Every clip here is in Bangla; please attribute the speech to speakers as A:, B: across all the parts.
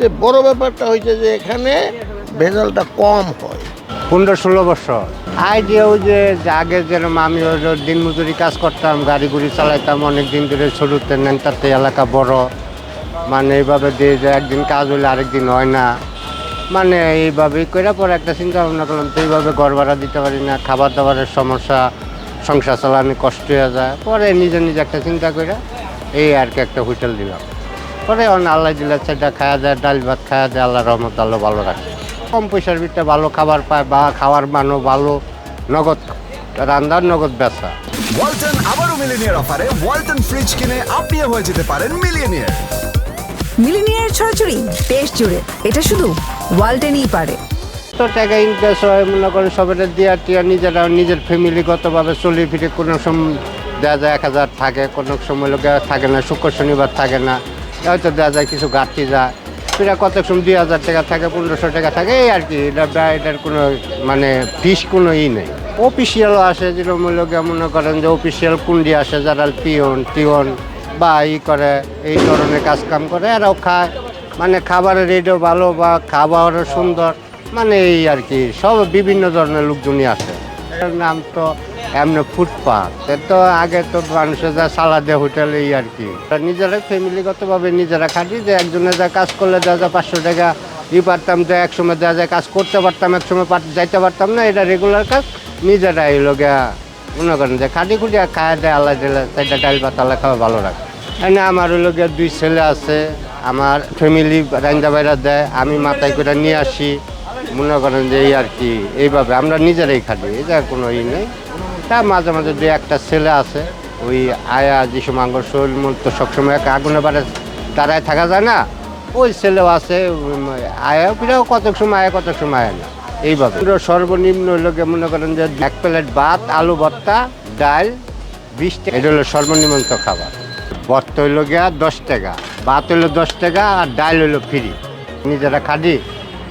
A: সবচেয়ে বড় ব্যাপারটা হয়েছে যে এখানে ভেজালটা কম হয়।
B: পনেরো ষোলো বছর। আইডিয়া ওই যে যে আগে যেরকম আমি ওই যে দিন মজুরি কাজ করতাম গাড়ি গুড়ি চালাইতাম অনেক দিন ধরে শুরুতে নেন তাতে এলাকা বড়। মানে এইভাবে দিয়ে যে একদিন কাজ হলে আরেকদিন হয় না। মানে এইভাবেই করে পরে একটা চিন্তা ভাবনা করলাম তো এইভাবে ঘর ভাড়া দিতে পারি না খাবার দাবারের সমস্যা সংসার চালানো কষ্ট হয়ে যায়। পরে নিজে নিজে একটা চিন্তা করে এই আর কি একটা হোটেল দিলাম। পরে অন আল্লাহ দিলে সেটা খাওয়া যায় ডাল ভাত খাওয়া যায় আল্লাহ রহমত আল্লাহ ভালো রাখে। কম পয়সার ভিতরে ভালো খাবার পায় বা খাওয়ার মানও ভালো নগদ রান্নার নগদ বেচা
C: ওয়ালটন আবারও মিলিনিয়ার অফারে ওয়ালটন ফ্রিজ কিনে আপনিও হয়ে যেতে পারেন মিলিয়নিয়ার
D: মিলিনিয়ার ছড়াছড়ি দেশ জুড়ে এটা শুধু ওয়ালটেনই পারে।
B: তো টাকা ইনভেস্ট হয় মনে করেন সবাই দিয়া টিয়া নিজেরা নিজের ফ্যামিলিগতভাবে চলে ফিরে কোনো সময় দেওয়া যায় এক হাজার থাকে কোনো সময় লোকে থাকে না শুক্র শনিবার থাকে না। হয়তো দেওয়া যায় কিছু ঘাটতি যায় ফিরে কত সময় দুই হাজার টাকা থাকে, পনেরোশো টাকা থাকে, এই আর কি। এটা এটার কোনো মানে ফিস কোনো ই নেই। অফিসিয়ালও আসে যেরকম লোকে মনে করেন যে অফিসিয়াল কুন্ডি আসে, যারা পিওন টিওন বা ই করে, এই ধরনের কাজ কাম করে, এরাও খায়। মানে খাবারের রেটও ভালো বা খাবারও সুন্দর। মানে এই আর কি, সব বিভিন্ন ধরনের লোকজনই আসে। নাম তো এমনি ফুটপাথ তো আগে তো মানুষের যা সালাদে হোটেল এই আর কি। নিজেরা ফ্যামিলিগতভাবে নিজেরা খাটি যে একজনে যা কাজ করলে যা যা পাঁচশো টাকা ই পারতাম, যে এক সময় দেওয়া যায় কাজ করতে পারতাম এক সময় পার- যাইতে পারতাম না, এটা রেগুলার কাজ, নিজেরা এই লোকে মনে করেন যে খাটি খুঁটি খাওয়া দেয় আল্লাহ দিলে সেটা ডাল আল্লাহ খাওয়া ভালো রাখে। এনে আমার ওই লোকের দুই ছেলে আছে, আমার ফ্যামিলি রান্দা বাইরা দেয়, আমি মাথায় করে নিয়ে আসি। মনে করেন যে এই আর কি, এইভাবে আমরা নিজেরাই খাটি এটা কোনো ই নেই। তা মাঝে মাঝে দু একটা ছেলে আছে। ওই আয়া যে সময় আঙ্গর শরীর মন তো সবসময় এক আগুনে বাড়ে দাঁড়ায় থাকা যায় না। ওই ছেলেও আছে আয়া ফিরেও কতক সময়, আয়া কতক সময় আয় না। এইভাবে। পুরো সর্বনিম্ন লোকে মনে করেন যে এক প্লেট ভাত, আলু ভর্তা, ডাল, বিশ টাকা। এটা হলো সর্বনিম্ন খাবার। ভর্তা হইল গিয়া দশ টাকা, ভাত হইল দশ টাকা, আর ডাল হইল ফ্রি। নিজেরা খাটি।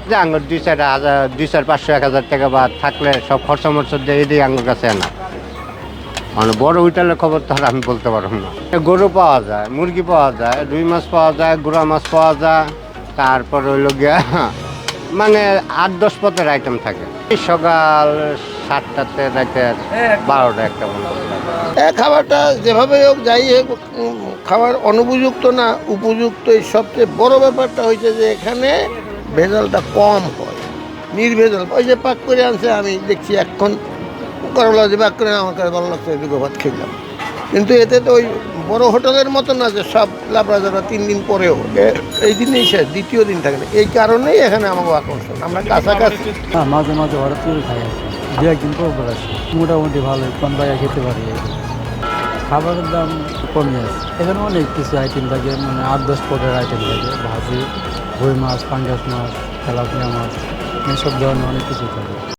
B: যে আঙ্গুর দুই চার হাজার, দুই চার পাঁচশো, এক হাজার টাকা বা থাকলে সব খরচা মরচা দিয়ে এটাই আঙুর কাছে আনা। মানে বড় হোটেলের খবর তো আর আমি বলতে পারব না। গরু পাওয়া যায়, মুরগি পাওয়া যায়, রুই মাছ পাওয়া যায়, গুড়া মাছ পাওয়া যায়, তারপর হইল গিয়া মানে আট দশ পথের আইটেম থাকে। সকাল সাতটাতে রাতে বারোটা একটা মনে
A: খাবারটা যেভাবে হোক, যাই হোক খাবার অনুপযুক্ত না, উপযুক্ত, এই সবচেয়ে বড় ব্যাপারটা হয়েছে যে এখানে ভেজালটা কম হয়, নির্ভেজাল। ওই যে পাক করে আনছে, আমি দেখছি এখন করলা যে পাক করে আমার কাছে ভালো লাগছে ভাত খেলাম। কিন্তু এতে তো ওই বড় হোটেলের মতো না যে সব লাবড়া যারা তিন দিন পরেও এই দিনেই শেষ দ্বিতীয় দিন থাকে না। এই কারণেই এখানে আমাকে আকর্ষণ। আমরা কাছাকাছি
E: হ্যাঁ মাঝে মাঝে করে খাই কি। দু একদিন পর পর আসি। মোটামুটি ভালো কম বাইরে খেতে পারি। খাবারের দাম কমে আছে। এখানে অনেক কিছু আইটেম থাকে মানে আট দশ পদের আইটেম থাকে। ভাজি রুই মাছ পাঙ্গাস মাছ তেলাপিয়া মাছ এসব ধরনের অনেক কিছু থাকে।